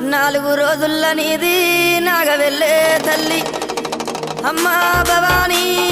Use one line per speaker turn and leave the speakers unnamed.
నాలుగు రోజుల నీది నాగవెళ్ళే తల్లి. అమ్మా భవానీ.